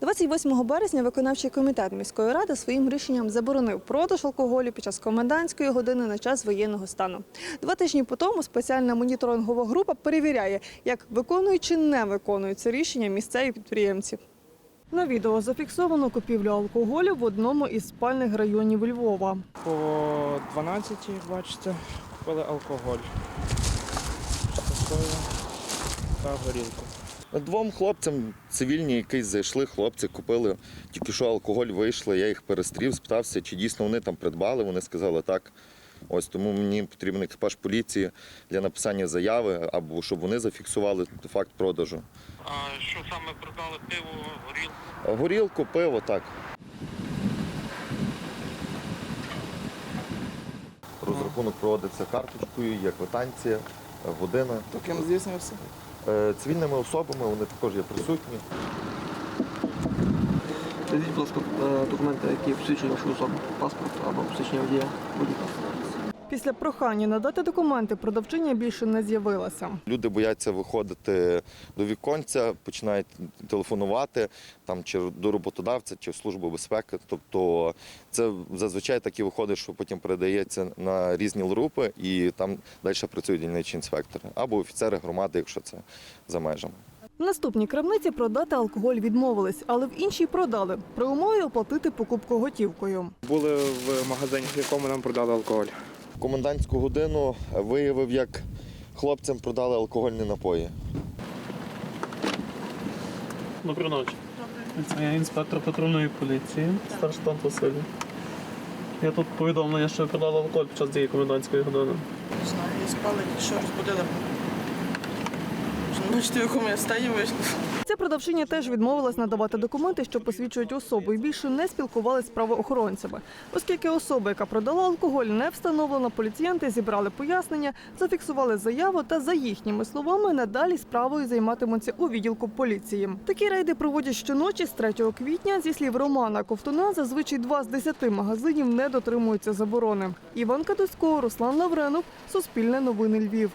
28 березня виконавчий комітет міської ради своїм рішенням заборонив продаж алкоголю під час комендантської години на час воєнного стану. Два тижні по тому спеціальна моніторингова група перевіряє, як виконують чи не виконують це рішення місцеві підприємці. На відео зафіксовано купівлю алкоголю в одному із спальних районів Львова. По 12, бачите, купили алкоголь. Та горілку. Двом хлопцям цивільні якісь зайшли, хлопці купили тільки що алкоголь вийшли. Я їх перестрів, спитався, чи дійсно вони там придбали. Вони сказали так. Ось тому мені потрібен екіпаж поліції для написання заяви або щоб вони зафіксували факт продажу. А що саме продали пиво, горілку? Горілку, пиво, так. Розрахунок проводиться карточкою, є квитанція, година. То ким здійснився? Е, Цивільними особами вони також є присутні. Скажіть, будь ласка, е, документи, які посвідчують вашу особу, паспорт або посвідчення водія. Будь-яка. Після прохання надати документи продавчиня більше не з'явилася. Люди бояться виходити до віконця, починають телефонувати там чи до роботодавця, чи в службу безпеки. Тобто це зазвичай так і виходить, що потім передається на різні групи, і там далі працюють дільничі інспектори або офіцери громади, якщо це за межами. В наступній крамниці продати алкоголь відмовились, але в іншій продали при умові оплатити покупку готівкою. Були в магазині, в якому нам продали алкоголь. В комендантську годину виявив, як хлопцям продали алкогольні напої. Доброї ночі. Це я інспектор патрульної поліції, старший Тан Василь. Я тут повідомлення, що ви продали алкоголь під час дії комендантської години. Не знаю, я спала, що розбудила. Бачите, в якому я стані вийшла. Ця продавчиня теж відмовилась надавати документи, що посвідчують особу, і більше не спілкувалися з правоохоронцями. Оскільки особа, яка продала алкоголь, не встановлена, поліціянти зібрали пояснення, зафіксували заяву та, за їхніми словами, надалі справою займатимуться у відділку поліції. Такі рейди проводять щоночі з 3 квітня. Зі слів Романа Ковтуна, зазвичай два з десяти магазинів не дотримуються заборони. Іван Кадусько, Руслан Лавренов, Суспільне новини Львів.